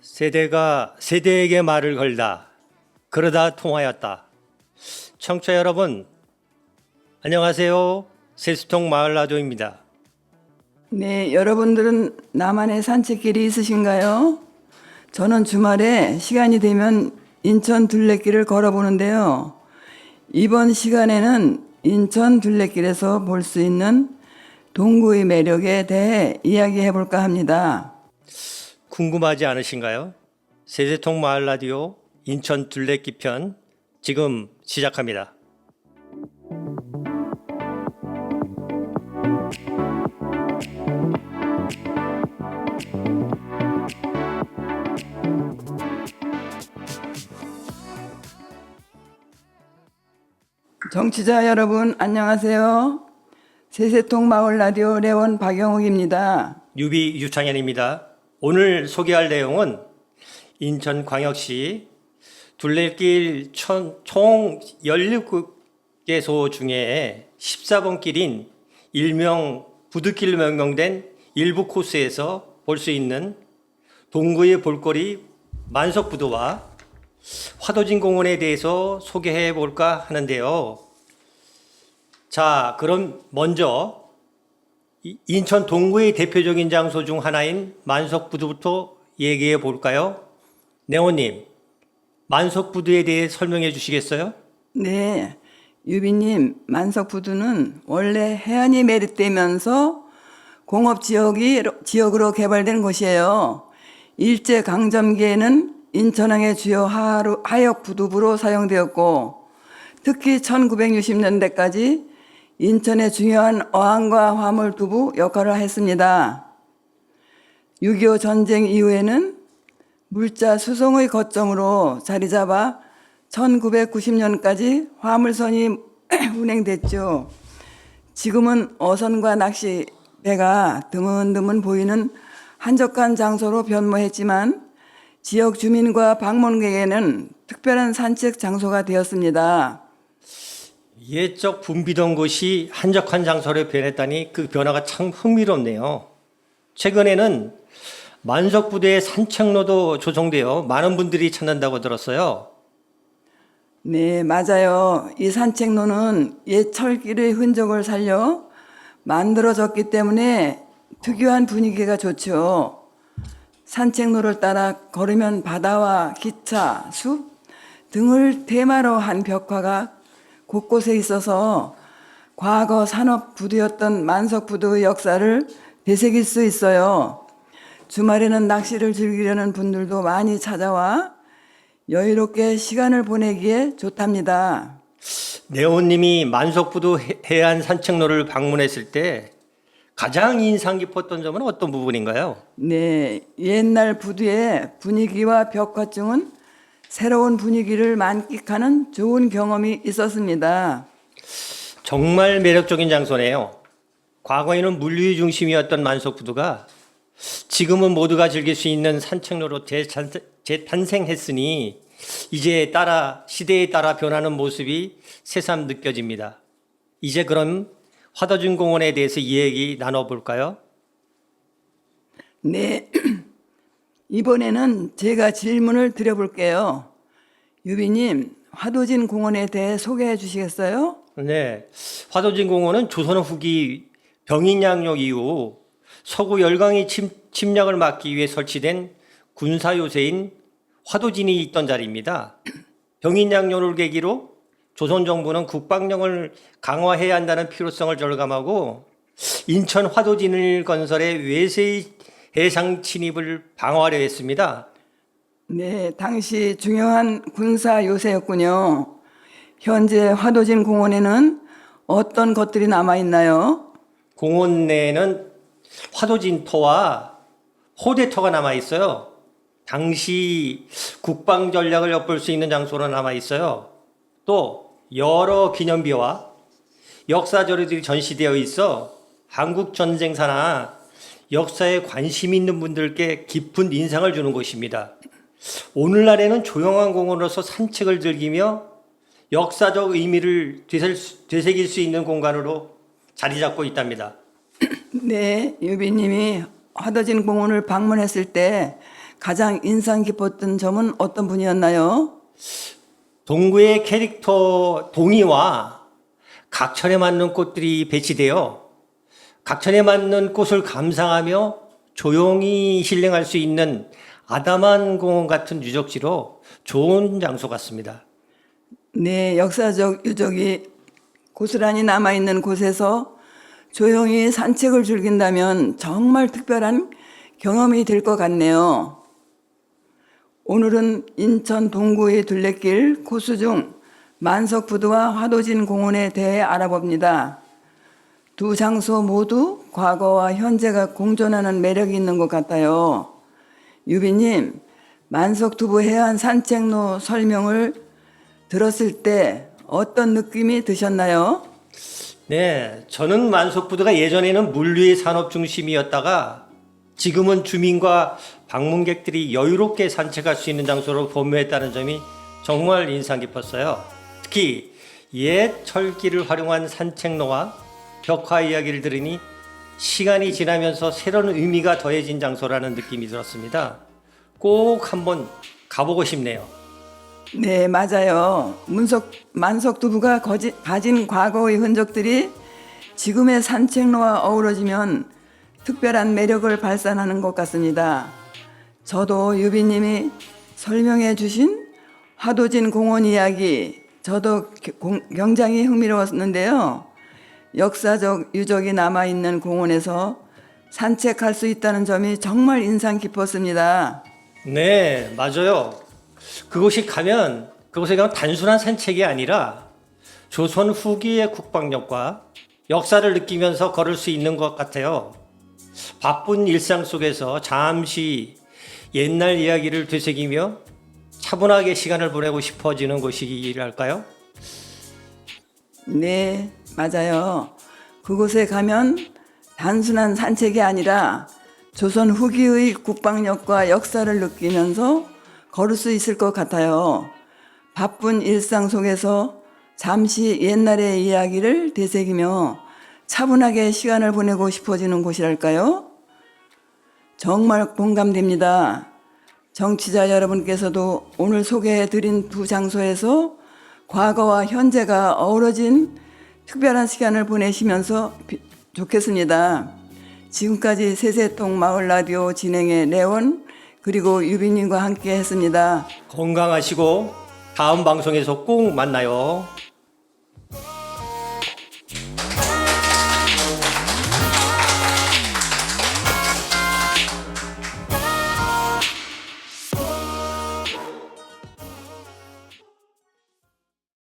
세대가 세대에게 말을 걸다 그러다 통하였다. 청취자 여러분 안녕하세요. 세수통 마을 라디오입니다. 네, 여러분들은 나만의 산책길이 있으신가요? 저는 주말에 시간이 되면 인천 둘레길을 걸어보는데요. 이번 시간에는 인천 둘레길에서 볼 수 있는 동구의 매력에 대해 이야기해 볼까 합니다. 궁금하지 않으신가요? 세세통 마을 라디오 인천 둘레길 편 지금 시작합니다. 정치자 여러분, 안녕하세요. 세세통 마을 라디오 레원 박영욱입니다. 유비 유창현입니다. 오늘 소개할 내용은 인천광역시 둘레길 천- 총 16개소 중에 14번 길인 일명 부두길로 명명된 일부 코스에서 볼 수 있는 동구의 볼거리 만석부두와 화도진 공원에 대해서 소개해 볼까 하는데요. 자, 그럼 먼저 이- 인천 동구의 대표적인 장소 중 하나인 만석부두부터 얘기해 볼까요? 네오님, 만석부두에 대해 설명해 주시겠어요? 네, 유비님, 만석부두는 원래 해안이 매립되면서 공업 지역이 지역으로 개발된 곳이에요. 일제 강점기에는 인천항의 주요 하역 부두부로 사용되었고, 특히 1960년대까지 인천의 중요한 어항과 화물 두부 역할을 했습니다. 6.25 전쟁 이후에는 물자 수송의 거점으로 자리 잡아 1990년까지 화물선이 운행됐죠. 지금은 어선과 낚시 배가 드문드문 보이는 한적한 장소로 변모했지만 지역 주민과 방문객에는 특별한 산책 장소가 되었습니다. 옛적 붐비던 곳이 한적한 장소로 변했다니 그 변화가 참 흥미롭네요. 최근에는 만석부두의 산책로도 조성되어 많은 분들이 찾는다고 들었어요. 네, 맞아요. 이 산책로는 옛 철길의 흔적을 살려 만들어졌기 때문에 특유한 분위기가 좋죠. 산책로를 따라 걸으면 바다와 기차, 숲 등을 테마로 한 벽화가 곳곳에 있어서 과거 산업 부두였던 만석 부두의 역사를 되새길 수 있어요. 주말에는 낚시를 즐기려는 분들도 많이 찾아와 여유롭게 시간을 보내기에 좋답니다. 네오님이 만석부두 해- 해안 산책로를 방문했을 때 가장 인상 깊었던 점은 어떤 부분인가요? 네, 옛날 부두의 분위기와 벽화증은 새로운 분위기를 만끽하는 좋은 경험이 있었습니다. 정말 매력적인 장소네요. 과거에는 물류 중심이었던 만석부두가 지금은 모두가 즐길 수 있는 산책로로 재탄- 재탄생했으니 이제 따라 시대에 따라 변하는 모습이 새삼 느껴집니다. 이제 그럼 화도진 공원에 대해서 이야기 나눠볼까요? 네, 이번에는 제가 질문을 드려볼게요. 유비님, 화도진 공원에 대해 소개해 주시겠어요? 네, 화도진 공원은 조선 후기 병인양력 이후 서구 열강의 침, 침략을 막기 위해 설치된 군사 요새인 화도진이 있던 자리입니다. 병인양력을 계기로 조선 정부는 국방력을 강화해야 한다는 필요성을 절감하고 인천 화도진을 건설해 외세의 해상 침입을 방어하려 했습니다. 네, 당시 중요한 군사 요새였군요. 현재 화도진 공원에는 어떤 것들이 남아 있나요? 공원 내에는 화도진터와 호대터가 남아 있어요. 당시 국방 전략을 엿볼 수 있는 장소로 남아 있어요. 또 여러 기념비와 역사 자료들이 전시되어 있어 한국 전쟁사나 역사에 관심 있는 분들께 깊은 인상을 주는 곳입니다. 오늘날에는 조용한 공원으로서 산책을 즐기며 역사적 의미를 되새길 수 있는 공간으로 자리 잡고 있답니다. 네, 유비님이 화도진 공원을 방문했을 때 가장 인상 깊었던 점은 어떤 분이었나요? 동구의 캐릭터 동이와 각천에 맞는 꽃들이 배치되어 각천에 맞는 꽃을 감상하며 조용히 힐링할 수 있는 아담한 공원 같은 유적지로 좋은 장소 같습니다. 네, 역사적 유적이 고스란히 남아있는 곳에서 조용히 산책을 즐긴다면 정말 특별한 경험이 될 것 같네요. 오늘은 인천 동구의 둘레길 코스 중 만석부두와 화도진 공원에 대해 알아봅니다. 두 장소 모두 과거와 현재가 공존하는 매력이 있는 것 같아요. 유비님, 만석두부 해안 산책로 설명을 들었을 때 어떤 느낌이 드셨나요? 네, 저는 만석부두가 예전에는 물류의 산업 중심이었다가 지금은 주민과 방문객들이 여유롭게 산책할 수 있는 장소로 변모했다는 점이 정말 인상 깊었어요. 특히 옛 철길을 활용한 산책로와 벽화 이야기를 들으니 시간이 지나면서 새로운 의미가 더해진 장소라는 느낌이 들었습니다. 꼭 한번 가보고 싶네요. 네, 맞아요. 문석, 만석 두부가 거지, 가진 과거의 흔적들이 지금의 산책로와 어우러지면 특별한 매력을 발산하는 것 같습니다. 저도 유비님이 설명해 주신 화도진 공원 이야기, 저도 굉장히 흥미로웠는데요. 역사적 유적이 남아있는 공원에서 산책할 수 있다는 점이 정말 인상 깊었습니다. 네, 맞아요. 그곳이 가면 그곳에 가면 단순한 산책이 아니라 조선 후기의 국방력과 역사를 느끼면서 걸을 수 있는 것 같아요. 바쁜 일상 속에서 잠시 옛날 이야기를 되새기며 차분하게 시간을 보내고 싶어지는 곳이랄까요? 네, 맞아요. 그곳에 가면 단순한 산책이 아니라 조선 후기의 국방력과 역사를 느끼면서 걸을 수 있을 것 같아요. 바쁜 일상 속에서 잠시 옛날의 이야기를 되새기며 차분하게 시간을 보내고 싶어지는 곳이랄까요? 정말 공감됩니다. 정치자 여러분께서도 오늘 소개해 드린 두 장소에서 과거와 현재가 어우러진 특별한 시간을 보내시면서 비- 좋겠습니다. 지금까지 세세통 마을 라디오 진행의 레온 그리고 유빈님과 함께 했습니다. 건강하시고 다음 방송에서 꼭 만나요.